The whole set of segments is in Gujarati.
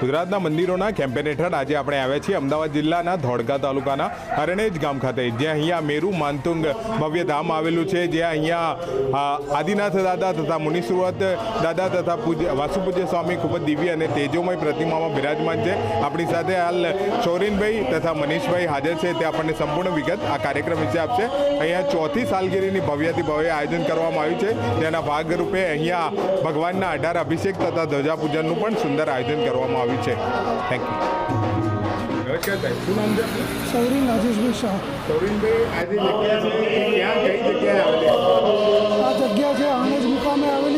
ગુજરાતના મંદિરોના કેમ્પેન હેઠળ આજે આપણે આવ્યા છીએ અમદાવાદ જિલ્લાના ધોળકા તાલુકાના હરણેજ ગામ ખાતે, જ્યાં અહીંયા મેરુ માનતુંગ ભવ્ય ધામ આવેલું છે, જ્યાં અહીંયા આદિનાથ દાદા તથા મુનિસુરત દાદા તથા પૂજ્ય, વાસુપૂજ્ય સ્વામી ખૂબ જ દિવ્ય અને તેજોમય પ્રતિમામાં બિરાજમાન છે. આપણી સાથે હાલ ચોરીનભાઈ તથા મનીષભાઈ હાજર છે, તે આપણને સંપૂર્ણ વિગત આ કાર્યક્રમ વિશે આપશે. અહીંયા ચોથી સાલગીરીની ભવ્યથી ભવ્ય આયોજન કરવામાં આવ્યું છે, જેના ભાગરૂપે અહીંયા ભગવાનના અઢાર અભિષેક તથા ધ્વજા પૂજનનું પણ સુંદર આયોજન કરવામાં આવ્યું છે થેન્ક યુ નમસ્કાર સાહેબ શું નામ છે સૌરી રાજેશભાઈ શાહ સૌરીનભાઈ આ જે જગ્યા છે ક્યાં કઈ જગ્યાએ આવેલી આ જગ્યા છે આણંદ મુકામે આવેલી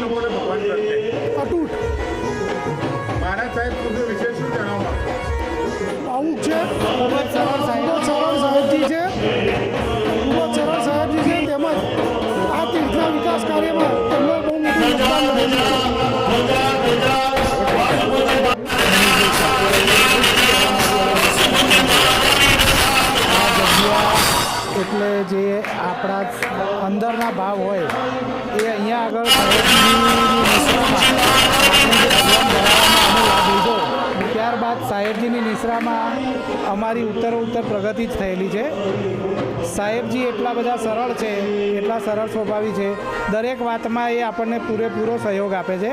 नमोने भगवान करते. अटूट. महाराज साहेब तुझं विशेष जणावा औंचे साहेब साहेब આપણા અંદરના ભાવ હોય, એ અહીંયા આગળ લાભ લીધો, ત્યારબાદ સાહેબજીની નિશ્રામાં અમારી ઉત્તર ઉત્તર પ્રગતિ જ થયેલી છે. સાહેબજી એટલા બધા સરળ છે, એટલા સરળ સ્વભાવી છે, દરેક વાતમાં એ આપણને પૂરેપૂરો સહયોગ આપે છે.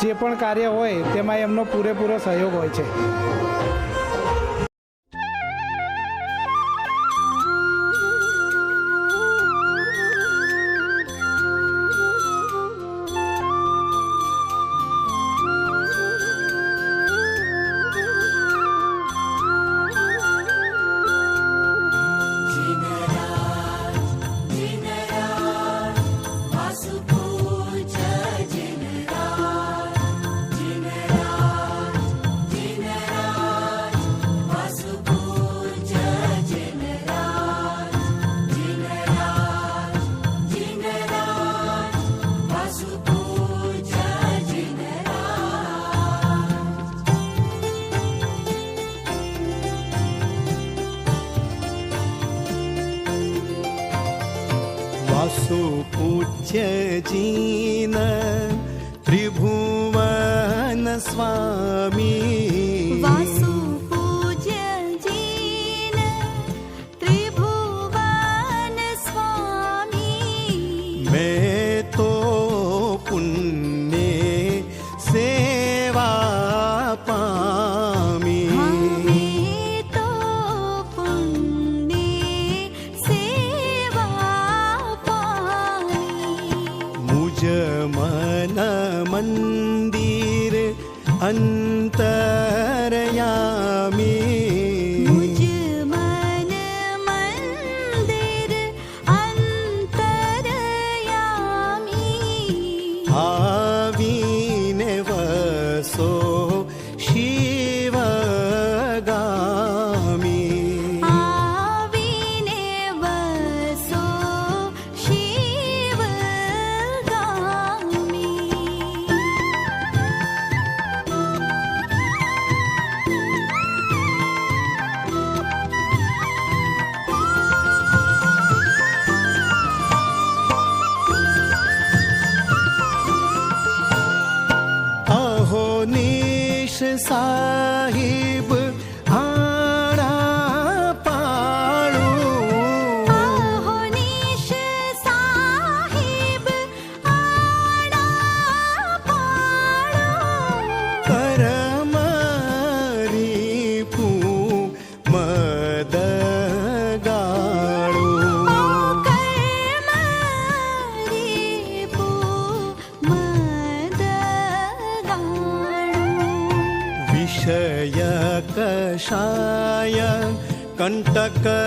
જે પણ કાર્ય હોય, તેમાં એમનો પૂરેપૂરો સહયોગ હોય છે. जीन त्रिभुवन स्वामी निज मन मन्दिर अन्न विषय कषाय कण्टकसविटाळू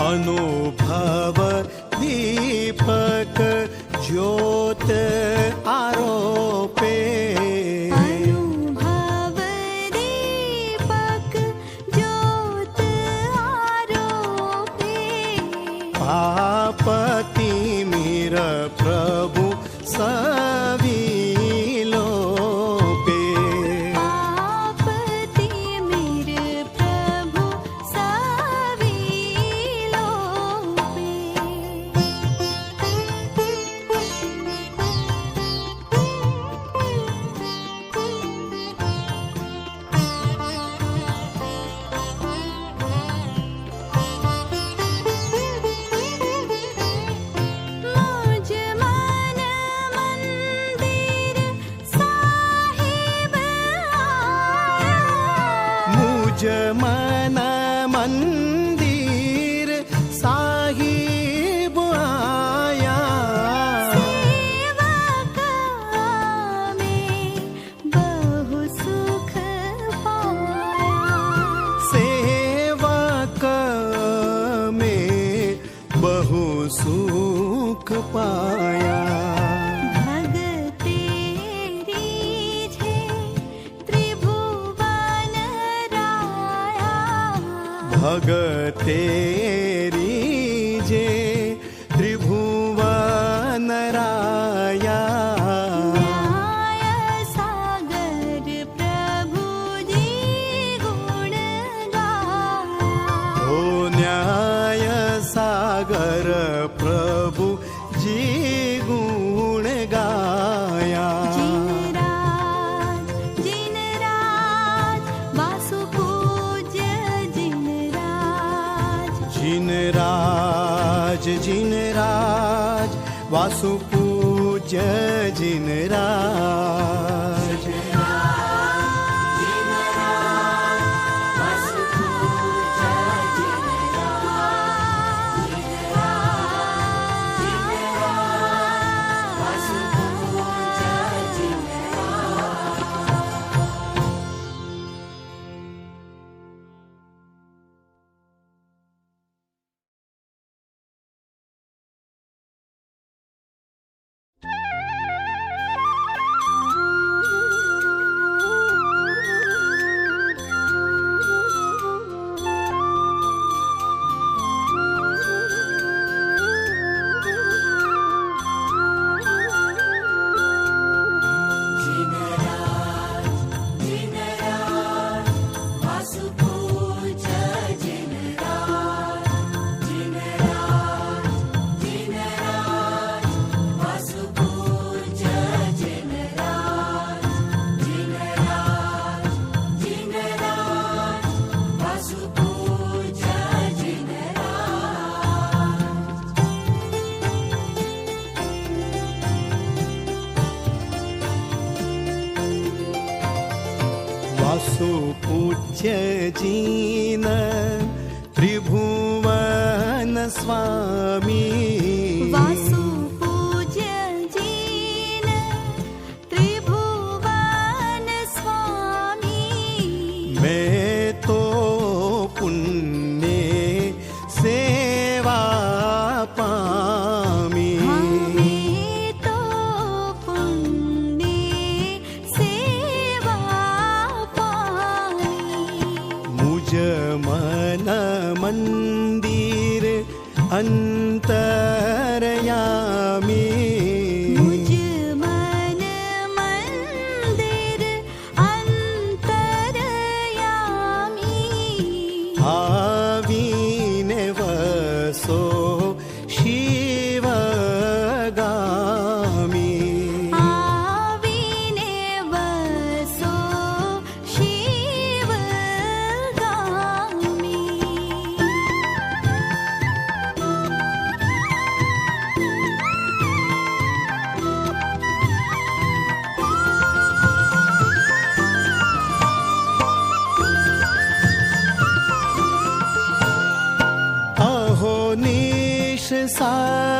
अनुभव दीपक ज्योत Jemaah भगते सुपूज्य जिनरा ജീന 三。